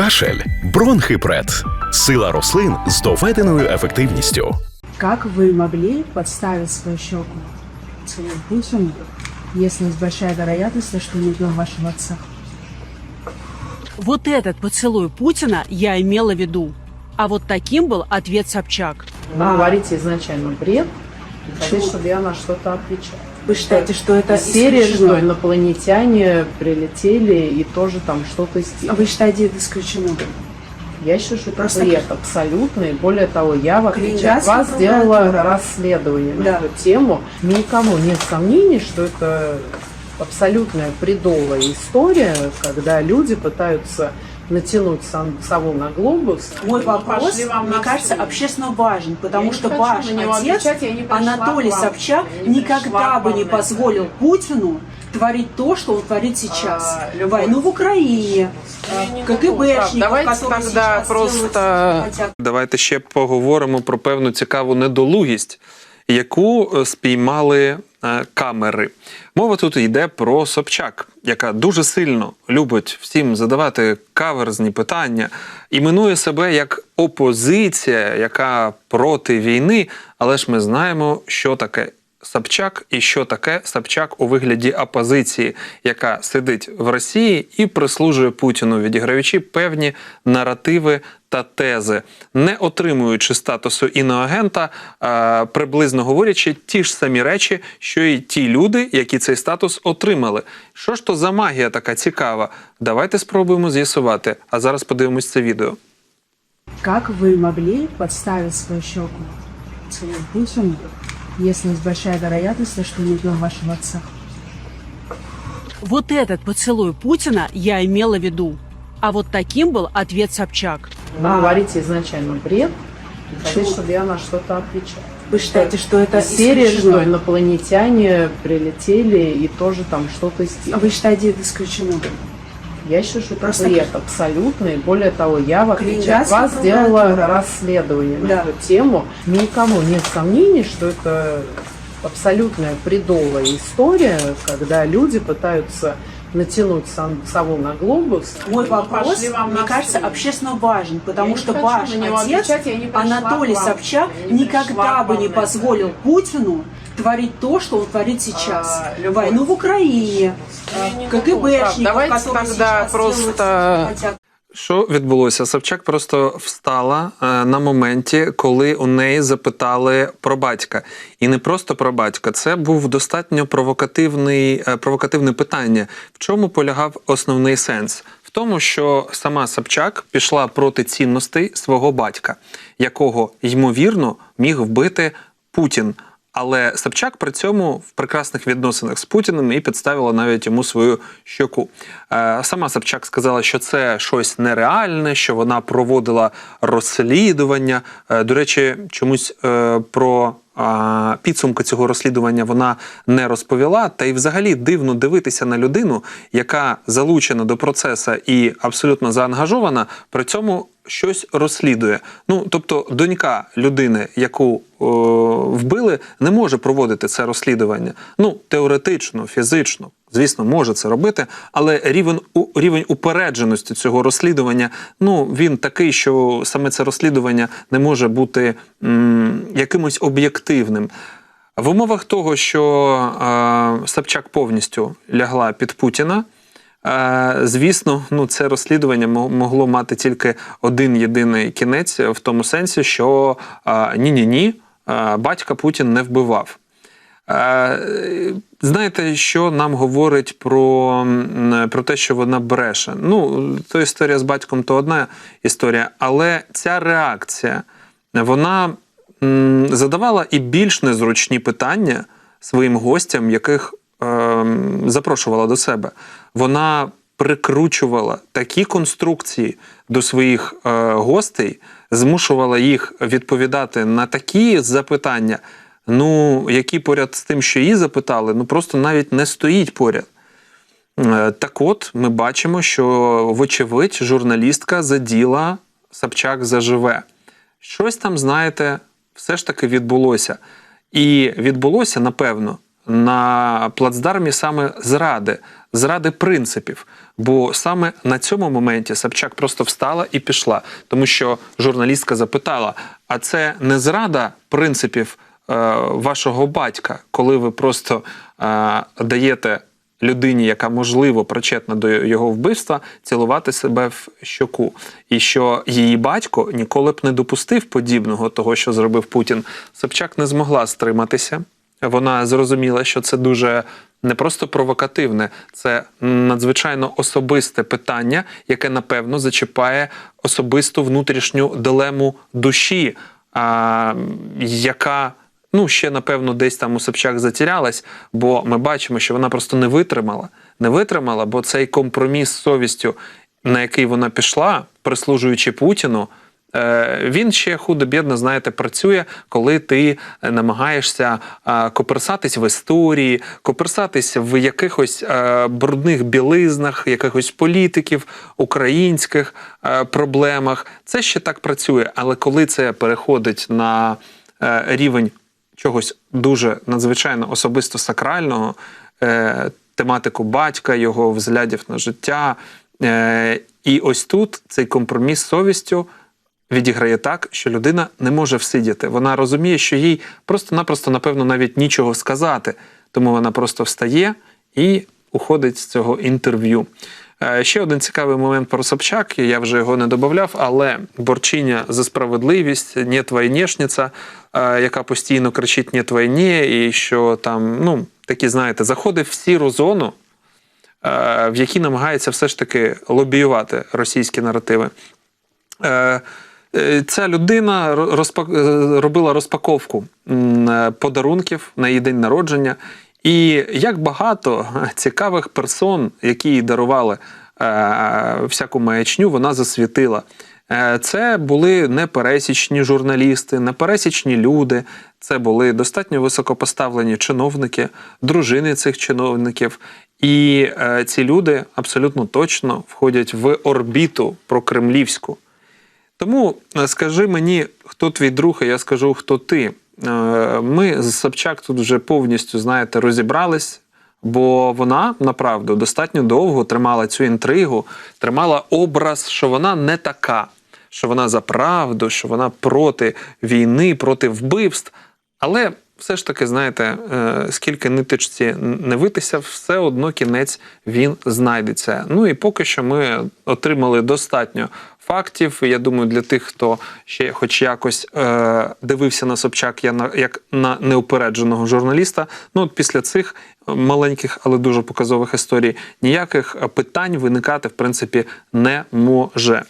Кашель, бронхипред, сила рослин з доведеною ефективністю. Как вы могли подставить свою щеку своему Путину, если есть большая вероятность, что он убил вашего отца? Вот этот поцелуй Путина я имела в виду. А вот таким был ответ Собчак. Вы говорите изначально бред, и хотите, чтобы я на что-то отвечала. Вы считаете, что это исключено? что инопланетяне прилетели и тоже там что-то А сделали. Вы считаете это исключено? Я считаю, что это Просто- бред абсолютный. Более того, я, в отличие от вас, сделала расследование на Да. эту тему. Никому нет сомнений, что это абсолютная бредовая история, когда люди пытаются натянуть сам- сову на глобус. Мой вопрос, Пошли вам мне на кажется, встречу. общественно важен, потому Я не что хочу ваш на него отец, отвечать, я не пришла Анатолий к вам. Собчак, Я не пришла никогда к бы вам не на позволил это. Путину творить то, что он творит сейчас. А, Любовь. Войну в Украине, Я не КГБшников, могу. Давайте которые тогда сейчас просто- делают, хотят Давайте ще поговоримо про певну цікаву недолугість, яку е, спіймали е, камери. Мова тут йде про Собчак, яка дуже сильно любить всім задавати каверзні питання, іменує себе як опозиція, яка проти війни. Але ж ми знаємо, що таке Собчак і що таке Собчак у вигляді опозиції, яка сидить в Росії і прислужує Путіну, відіграючи певні наративи та тези, не отримуючи статусу іноагента, приблизно говорячи ті ж самі речі, що і ті люди, які цей статус отримали. Що ж то за магія така цікава? Давайте спробуємо з'ясувати. А зараз подивимось це відео. Как вы могли подставить свою щеку своему Путину, если есть большая вероятность, что убил вашего отца? Вот этот поцелуй Путина я имела в виду. А вот таким был ответ Собчак. Вы говорите изначально бред, и хотите, чтобы я на что-то отвечала. Вы считаете, что это Из серии, исключено? что инопланетяне прилетели и тоже там что-то А сделали. Вы считаете это исключено? Я считаю, что это Просто- бред абсолютный. Более того, я, в отличие от Калининградская вас, сделала прокуратура. расследование на Да. эту тему. Никому нет сомнений, что это абсолютная бредовая история, когда люди пытаются натянуть сам, сову на глобус. Мой вопрос, Пошли вам мне на кажется, встречу. общественно важен, потому Я что не хочу ваш на него отец, отвечать, я не пришла Анатолий к вам. Собчак, Я не никогда пришла к бы вам не на это. позволил Путину творить то, что он творит сейчас. А, Любовь. Войну в Украине, Я не могу. КГБшников, Давайте которые тогда сейчас просто- делают, хотят Що відбулося? Собчак просто встала е, на моменті, коли у неї запитали про батька. І не просто про батька. Це був достатньо провокативний, е, провокативне питання. В чому полягав основний сенс? В тому, що сама Собчак пішла проти цінностей свого батька, якого ймовірно міг вбити Путін. Але Собчак при цьому в прекрасних відносинах з Путіним і підставила навіть йому свою щоку. Е, Сама Собчак сказала, що це щось нереальне, що вона проводила розслідування. Е, До речі, чомусь е, про підсумки цього розслідування вона не розповіла. Та й взагалі дивно дивитися на людину, яка залучена до процесу і абсолютно заангажована, при цьому щось розслідує. Ну тобто, донька людини, яку о, вбили, не може проводити це розслідування. Ну теоретично, фізично. Звісно, може це робити, але рівень рівень упередженості цього розслідування ну він такий, що саме це розслідування не може бути м, якимось об'єктивним. В умовах того, що е, Собчак повністю лягла під Путіна. Е, Звісно, ну це розслідування могло мати тільки один єдиний кінець, в тому сенсі, що ні, ні, ні, батька Путін не вбивав. Е, Знаєте, що нам говорить про, про те, що вона бреше? Ну, то історія з батьком то одна історія, але ця реакція вона задавала і більш незручні питання своїм гостям, яких ем, запрошувала до себе. Вона прикручувала такі конструкції до своїх е, гостей, змушувала їх відповідати на такі запитання, ну, які поряд з тим, що її запитали, ну просто навіть не стоїть поряд. Е, Так от, ми бачимо, що, вочевидь, журналістка заділа Собчак заживе. Щось там, знаєте, все ж таки відбулося. І відбулося, напевно, на плацдармі саме зради, зради принципів. Бо саме на цьому моменті Собчак просто встала і пішла, тому що журналістка запитала: а це не зрада принципів вашого батька, коли ви просто е, даєте людині, яка можливо причетна до його вбивства, цілувати себе в щоку, і що її батько ніколи б не допустив подібного того, що зробив Путін. Собчак не змогла стриматися. Вона зрозуміла, що це дуже не просто провокативне, це надзвичайно особисте питання, яке напевно зачіпає особисту внутрішню дилему душі, а, яка ну ще напевно десь там у Собчак затірялась, бо ми бачимо, що вона просто не витримала. Не витримала, бо цей компроміс з совістю, на який вона пішла, прислужуючи Путіну. е, Він ще худо-бідно, знаєте, працює, коли ти намагаєшся е, коперсатись в історії, коперсатись в якихось е, брудних білизнах, якихось політиків, українських проблемах. Це ще так працює. Але коли це переходить на рівень чогось дуже надзвичайно особисто сакрального, е, тематику батька, його взглядів на життя. Е, і ось тут цей компроміс совістю відіграє так, що людина не може всидіти. Вона розуміє, що їй просто-напросто, напевно, навіть нічого сказати. Тому вона просто встає і уходить з цього інтерв'ю. Е, Ще один цікавий момент про Собчак, я вже його не додавав, але борчиня за справедливість, «Нет войнешниця», е, яка постійно кричить «Нет війні», і що там, ну, такі, знаєте, заходить в сіру зону, е, в якій намагається все ж таки лобіювати російські наративи. Ця людина розпак... робила розпаковку подарунків на її день народження. І як багато цікавих персон, які їй дарували е, всяку маячню, вона засвітила. Е, Це були непересічні журналісти, непересічні люди. Це були достатньо високопоставлені чиновники, дружини цих чиновників. І е, ці люди абсолютно точно входять в орбіту прокремлівську. Тому скажи мені, хто твій друг, а я скажу, хто ти. Е, Ми з Собчак тут вже повністю, знаєте, розібрались, бо вона направду достатньо довго тримала цю інтригу, тримала образ, що вона не така, що вона за правду, що вона проти війни, проти вбивств. Але все ж таки, знаєте, е, скільки ниточці не витися, все одно кінець він знайдеться. Ну і поки що ми отримали достатньо фактів. Я думаю, для тих, хто ще хоч якось е, дивився на Собчак я на, як на неупередженого журналіста. Ну от після цих маленьких, але дуже показових історій ніяких питань виникати в принципі не може.